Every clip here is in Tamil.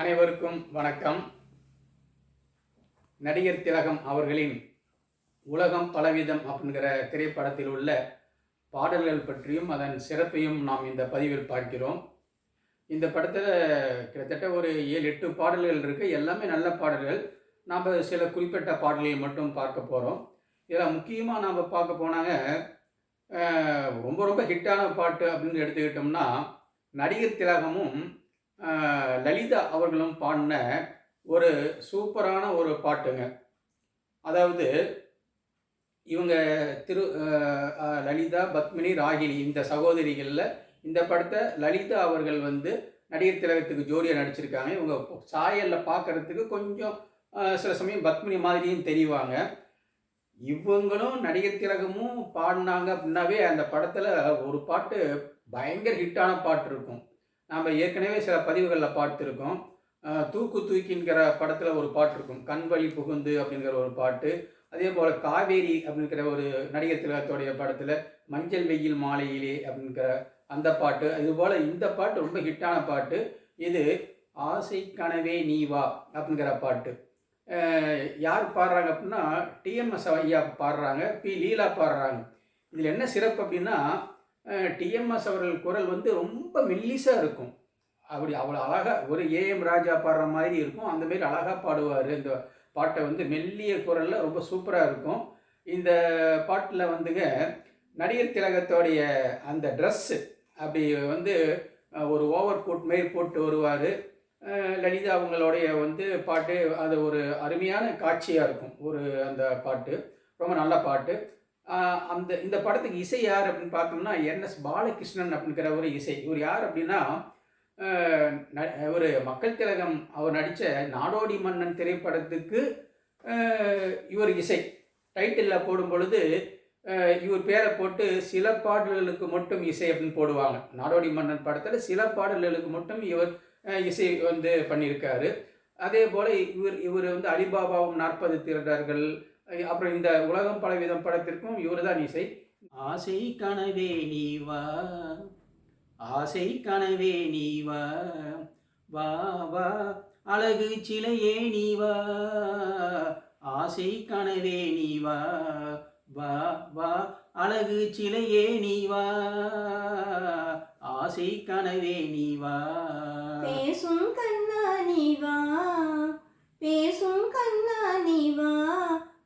அனைவருக்கும் வணக்கம். நடிகர் திலகம் அவர்களின் உலகம் பலவிதம் அப்படிங்கிற திரைப்படத்தில் உள்ள பாடல்கள் பற்றியும் அதன் சிறப்பையும் நாம் இந்த பதிவில் பார்க்கிறோம். இந்த படத்தில் கிட்டத்தட்ட ஒரு ஏழு எட்டு பாடல்கள் இருக்குது எல்லாமே நல்ல பாடல்கள். நாம் சில குறிப்பிட்ட பாடல்கள் மட்டும் பார்க்க போகிறோம் இதில் முக்கியமாக நாம் பார்க்க போனாங்க ரொம்ப ரொம்ப ஹிட்டான பாட்டு அப்படின்னு எடுத்துக்கிட்டோம்னா நடிகர் திலகமும் லலிதா அவர்களும் பாடின ஒரு சூப்பரான ஒரு பாட்டுங்க. அதாவது இவங்க திரு லலிதா பத்மினி ராகினி இந்த சகோதரிகளில் இந்த படத்தை லலிதா அவர்கள் வந்து நடிகர் திலகத்துக்கு ஜோடியாக நடிச்சிருக்காங்க. இவங்க சாயலில் பார்க்கறதுக்கு கொஞ்சம் சில சமயம் பத்மினி மாதிரியும் தெரிவாங்க. இவங்களும் நடிகர் திலகமும் பாடினாங்க அப்படின்னாவே அந்த படத்தில் ஒரு பாட்டு பயங்கர ஹிட்டான பாட்டு இருக்கும். நாம் ஏற்கனவே சில பதிவுகளில் பார்த்துருக்கோம். தூக்கு தூக்கிங்கிற படத்தில் ஒரு பாட்டு இருக்கும். கண்வழி புகுந்து அப்படிங்கிற ஒரு பாட்டு. அதே போல் காவேரி அப்படிங்கிற ஒரு நடிகர் திலகத்துடைய படத்தில் மஞ்சள் வெயில் மாலையிலே அப்படிங்கிற அந்த பாட்டு. இதுபோல் இந்த பாட்டு ரொம்ப ஹிட்டான பாட்டு. இது ஆசை கனவே நீ வா அப்படிங்கிற பாட்டு. யார் பாடுறாங்க அப்படின்னா டிஎம்எஸ் ஐயா பாடுறாங்க பி லீலா பாடுறாங்க. இதில் என்ன சிறப்பு அப்படின்னா டிஎம்எஸ் அவர்கள் குரல் வந்து ரொம்ப மெல்லிசாக இருக்கும். அப்படி அவ்வளோ அழகாக ஒரு ஏஎம் ராஜா பாடுற மாதிரி இருக்கும். அந்தமாரி அழகாக பாடுவார். இந்த பாட்டை வந்து மெல்லிய குரலில் ரொம்ப சூப்பராக இருக்கும். இந்த பாட்டில் வந்துங்க நடிகர் திலகத்தோடைய அந்த ட்ரெஸ்ஸு அப்படி வந்து ஒரு ஓவர் கோட் மாரி போட்டு வருவார். லலிதா அவங்களுடைய வந்து பாட்டு அது ஒரு அருமையான காட்சியாக இருக்கும். ஒரு அந்த பாட்டு. ரொம்ப நல்ல பாட்டு. அந்த இந்த படத்துக்கு இசை யார் அப்படின்னு பார்த்தோம்னா என்எஸ் பாலகிருஷ்ணன் அப்படிங்கிற ஒரு இசை. இவர் யார் அப்படின்னா ந- ஒரு மக்கள் திலகம் அவர் நடித்த நாடோடி மன்னன் திரைப்படத்துக்கு இவர் இசை. டைட்டிலில் போடும் பொழுது இவர் பேரை போட்டு சில பாடல்களுக்கு மட்டும் இசை அப்படின்னு போடுவாங்க. நாடோடி மன்னன் படத்தில் சில பாடல்களுக்கு மட்டும் இவர் இசை வந்து பண்ணியிருக்காரு. அதே போல் இவர் இவர் வந்து அலிபாபாவும் நாற்பது திருடர்கள் அப்புறம் இந்த உலகம் பலவிதம் படத்திற்கும் இவர் தான் இசை. ஆசை கனவே நீ வா ஆசை கனவே நீ வா வா வா அழகு சிலையே நீ வா ஆசை கனவே நீ வா வா வா அழகு சிலையே நீ வா ஆசை கனவே நீ வா. பேசும் கண்ணா நீ வா பேசும் கண்ணா நீ வா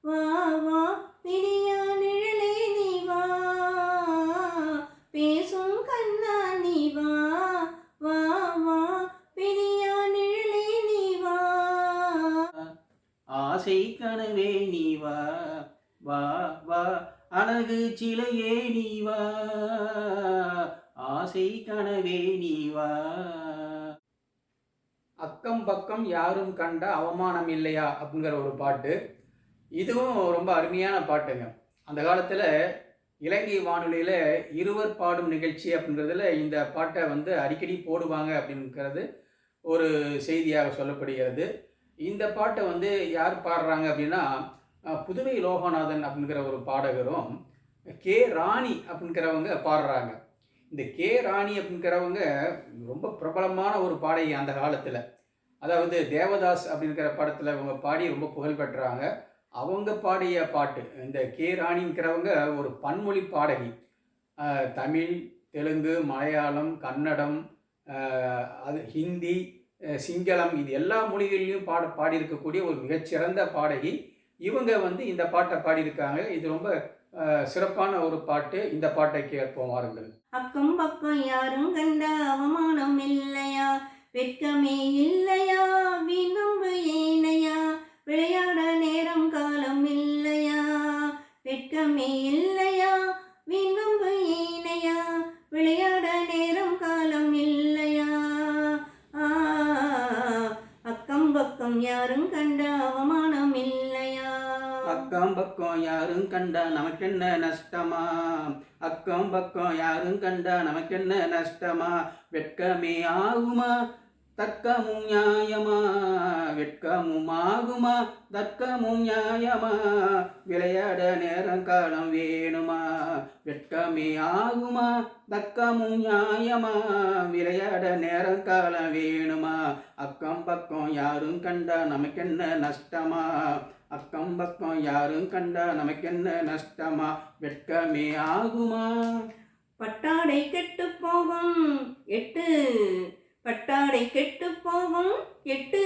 வா வா பிரியா நிழலே நீ வா. பேசும் கண்ணா நீ வா. வா வா பிரியா நிழலே நீ வா. ஆசை கனவே நீ வா. வா வா அழகு சிலையே நீ வா. ஆசை கனவே நீ வா. அக்கம் பக்கம் யாரும் கண்ட அவமானம் இல்லையா? அப்படிங்கிற ஒரு பாட்டு. இதுவும் ரொம்ப அருமையான பாட்டுங்க. அந்த காலத்தில் இலங்கை வானொலியில் இருவர் பாடும் நிகழ்ச்சி அப்படின்றதுல இந்த பாட்டை வந்து அடிக்கடி போடுவாங்க அப்படிங்கிறது ஒரு செய்தியாக சொல்லப்படுகிறது. இந்த பாட்டை வந்து யார் பாடுறாங்க அப்படின்னா புதுமை புதுவை லோகநாதன் அப்படிங்கிற ஒரு பாடகரும் கே ராணி அப்படிங்கிறவங்க பாடுறாங்க. இந்த கே ராணி அப்படிங்கிறவங்க ரொம்ப பிரபலமான ஒரு பாடகி அந்த காலத்தில். அதாவது தேவதாஸ் அப்படிங்கிற படத்தில் அவங்க பாடி ரொம்ப புகழ் பெற்றாங்க. அவங்க பாடிய பாட்டு இந்த கே ராணிங்கிறவங்க ஒரு பன்மொழி பாடகி. தமிழ் தெலுங்கு மலையாளம் கன்னடம் அது ஹிந்தி சிங்களம் இது எல்லா மொழிகளிலையும் பாட பாடியிருக்கக்கூடிய ஒரு மிகச்சிறந்த பாடகி. இவங்க வந்து இந்த பாட்டை பாடியிருக்காங்க. இது ரொம்ப சிறப்பான ஒரு பாட்டு. இந்த பாட்டை கேட்போம் வாருங்கள். அக்கம் பக்கம் யாரும் கண்ட அவமானம் இல்லையா? வெட்கமே இல்லையா? யாரும் கண்ட அவமானம் இல்லையா அக்கம் பக்கம் யாரும் கண்டா நமக்கென்ன நஷ்டமா? அக்கம் பக்கம் யாரும் கண்டா நமக்கென்ன நஷ்டமா? வெட்கமே ஆகுமா? தர்க்கமும் நியாயமா வெட்கமும் ஆகுமா? தர்க்கமும் நியாயமா? விளையாட நேரம் காலம் வேணுமா? வெட்கமே ஆகுமா? தர்க்கமும் நியாயமா? விளையாட நேரம் காலம் வேணுமா? அக்கம் பக்கம் யாரும் கண்டா நமக்கென்ன நஷ்டமா? அக்கம் பக்கம் யாரும் கண்டா நமக்கென்ன நஷ்டமா? வெட்கமே ஆகுமா? பட்டாடை கெட்டு போகும். எட்டு பட்டாடை கெட்டு போகும் எட்டு.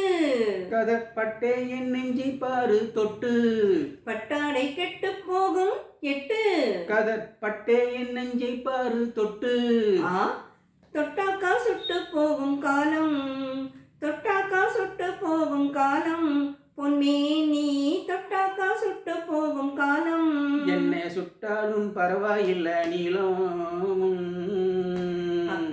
கதப்பட்டே என் நெஞ்சி பாரு தொட்டு. பட்டாடை கெட்டு போகும் எட்டு. கதப்பட்டே என் நெஞ்சை பாரு தொட்டு. ஆ? தொட்டாக்கா சுட்டு போகும் காலம். தொட்டாக்கா சுட்டு போகும் காலம். பொன்னே நீ தொட்டாக்கா சுட்டு போகும் காலம். என்னை சுட்டாலும் பரவாயில்ல நீளம்.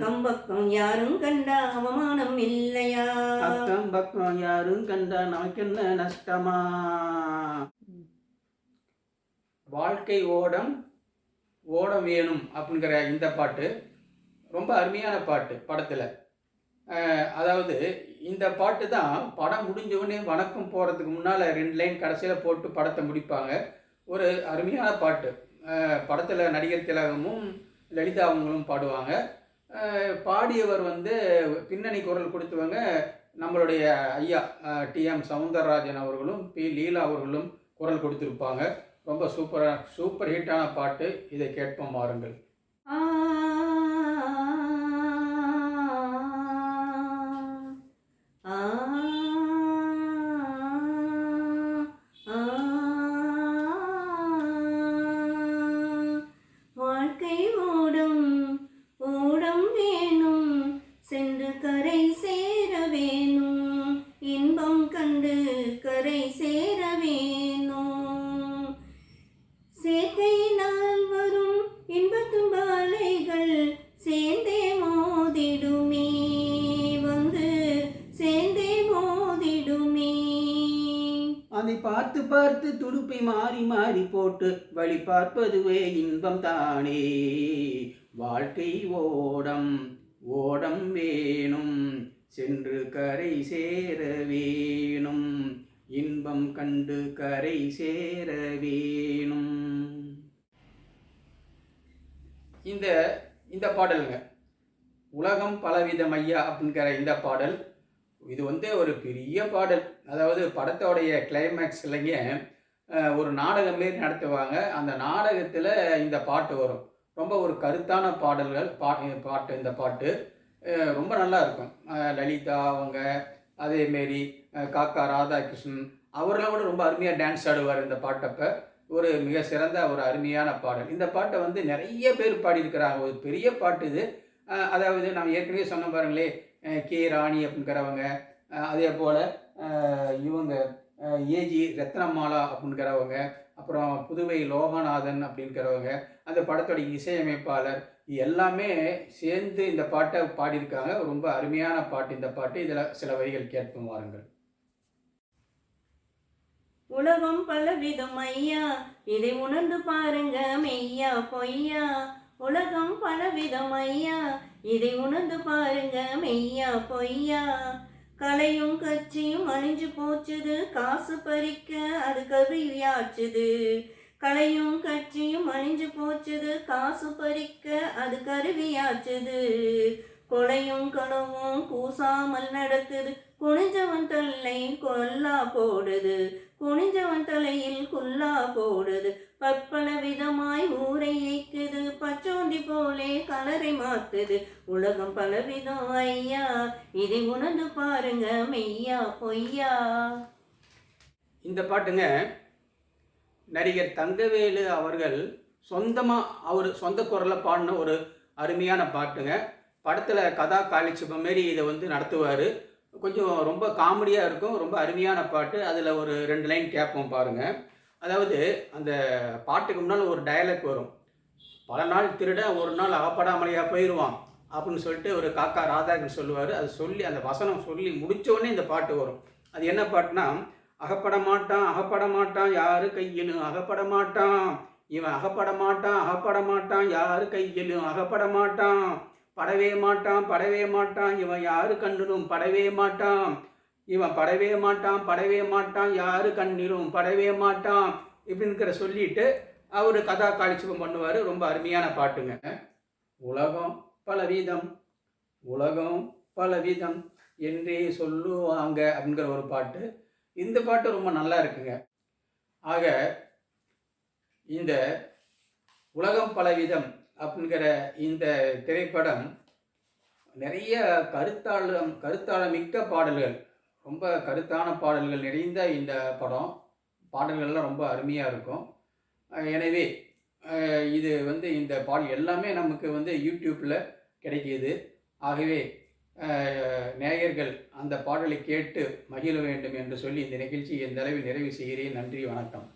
அக்கம் பக்கம் யாரும் கண்டா அவமானம் இல்லையா? அக்கம் பக்கம் யாரும் கண்டா நமக்கு என்ன நஷ்டமா? வாழ்க்கை ஓடம் ஓடம் வேணும் அப்படிங்கிற இந்த பாட்டு ரொம்ப அருமையான பாட்டு படத்தில். அதாவது இந்த பாட்டு தான் படம் முடிஞ்சவுடனே வணக்கம் போகிறதுக்கு முன்னால் ரெண்டு லைன் கடைசியில் போட்டு படத்தை முடிப்பாங்க. ஒரு அருமையான பாட்டு. படத்தில் நடிகர் திலகமும் லலிதா அவங்களும் பாடுவாங்க. பாடியவர் வந்து பின்னணி குரல் கொடுத்தவங்க நம்மளுடைய ஐயா டிஎம் சவுந்தரராஜன் அவர்களும் பி. லீலா அவர்களும் குரல் கொடுத்துருப்பாங்க. ரொம்ப சூப்பராக சூப்பர் ஹிட்டான பாட்டு. இதை கேட்போம் வாருங்கள். பார்த்து பார்த்து துடுப்பை மாறி மாறி போட்டு வழி பார்ப்பதுவே இன்பம் தானே. வாழ்க்கை ஓடம் ஓடம் வேணும். சென்று கரை சேர வேணும். இன்பம் கண்டு கரை சேர வேணும். இந்த இந்த பாடலுங்க. உலகம் பலவிதம் ஐயா அப்படிங்கிற இந்த பாடல் இது வந்து ஒரு பெரிய பாடல். அதாவது படத்தோடைய கிளைமேக்ஸ் இல்லைங்க ஒரு நாடகம் மாரி நடத்துவாங்க. அந்த நாடகத்தில் இந்த பாட்டு வரும். ரொம்ப ஒரு கருத்தான பாடல்கள் பா பாட்டு இந்த பாட்டு. ரொம்ப நல்லா இருக்கும். லலிதா அவங்க அதேமாரி காக்கா ராதாகிருஷ்ணன் அவர்களோட ரொம்ப அருமையாக டான்ஸ் ஆடுவார் இந்த பாட்டப்போ ஒரு மிக சிறந்த ஒரு அருமையான பாடல். இந்த பாட்டை வந்து நிறைய பேர் பாடியிருக்கிறாங்க. ஒரு பெரிய பாட்டு இது. அதாவது நம்ம ஏற்கனவே சொன்ன பாருங்களே கே ராணி அப்படிங்கிறவங்க அதே போல் இவங்க ஏஜி ரத்னமாலா அப்படிங்கிறவங்க அப்புறம் புதுவை லோகநாதன் அப்படிங்கிறவங்க அந்த படத்தோட இசையமைப்பாளர் எல்லாமே சேர்ந்து இந்த பாட்டை பாடியிருக்காங்க. ரொம்ப அருமையான பாட்டு இந்த பாட்டு. இதில் சில வரிகள் கேட்போம் வாருங்கள். உலகம் பலவிதம் ஐயா இதை உணர்ந்து பாருங்க மெய்யா பொய்யா. உலகம் பலவிதம் ஐயா இதை உணர்ந்து பாருங்க மெய்யா பொய்யா. கலையும் கட்சியும் அழிஞ்சு போச்சுது காசு பறிக்க அது கருவியாச்சுது கலையும் கட்சியும் அழிஞ்சு போச்சுது காசு பறிக்க அது கருவியாச்சுது கொலையும் கனவும் கூசாமல் நடக்குது குனிஞ்சவன் தல்லை கொல்லா போடுது. குனிஞ்சவன் தலையில் குல்லா போடுது பற்பல விதமாய் ஊரை ஏக்குது பச்சோண்டி போலே கலரை மாத்துது. உலகம் பலவிதம் ஐயா இதை உணர்ந்து பாருங்க மெய்யா பொய்யா. இந்த பாட்டுங்க நடிகர் தங்கவேலு அவர்கள் சொந்தமாக அவர் சொந்த குரலை பாடின ஒரு அருமையான பாட்டுங்க. படத்தில் கதா காலிச்சிபம் மாரி இதை வந்து நடத்துவார். கொஞ்சம் ரொம்ப காமெடியாக இருக்கும். ரொம்ப அருமையான பாட்டு. அதில் ஒரு ரெண்டு லைன் கேட்போம் பாருங்கள் அதாவது அந்த பாட்டுக்கு முன்னால் ஒரு டயலாக் வரும். பல நாள் திருட ஒரு நாள் அகப்படாமலையாக போயிடுவான் அப்படின்னு சொல்லிட்டு ஒரு காக்கா ராதாகிருஷ்ணன் சொல்லுவார். அது சொல்லி அந்த வசனம் சொல்லி முடித்தோடனே இந்த பாட்டு வரும். அது என்ன பாட்டுனா அகப்பட மாட்டான் அகப்பட மாட்டான் யாரு கையிலும் அகப்பட மாட்டான். இவன் அகப்பட மாட்டான் அகப்பட மாட்டான் யாரு கையிலும் அகப்பட மாட்டான். படவே மாட்டான் படவே மாட்டான். இவன் யாரு கண்ணிலும் படவே மாட்டான். இவன் படவே மாட்டான் படவே மாட்டான் யாரு கண்ணீரும் படவே மாட்டான் இப்படிங்கிற சொல்லிட்டு அவர் கதா காட்சியம் பண்ணுவார். ரொம்ப அருமையான பாட்டுங்க. உலகம் பலவிதம் உலகம் பலவிதம் என்றே சொல்லுவாங்க அப்படிங்கிற ஒரு பாட்டு. இந்த பாட்டு ரொம்ப நல்லா இருக்குங்க. ஆக இந்த உலகம் பலவிதம் அப்படிங்கிற இந்த திரைப்படம் நிறைய கருத்தாளம் கருத்தாளமிக்க பாடல்கள். ரொம்ப கருத்தான பாடல்கள் நிறைந்த இந்த படம். பாடல்கள்லாம் ரொம்ப அருமையாக இருக்கும். எனவே இது வந்து இந்த பாடல் எல்லாமே நமக்கு வந்து யூடியூப்பில் கிடைக்கிது. ஆகவே நேயர்கள் அந்த பாடலை கேட்டு மகிழ வேண்டும் என்று சொல்லி இந்த நிகழ்ச்சி இந்த அளவில் நிறைவு செய்கிறேன். நன்றி வணக்கம்.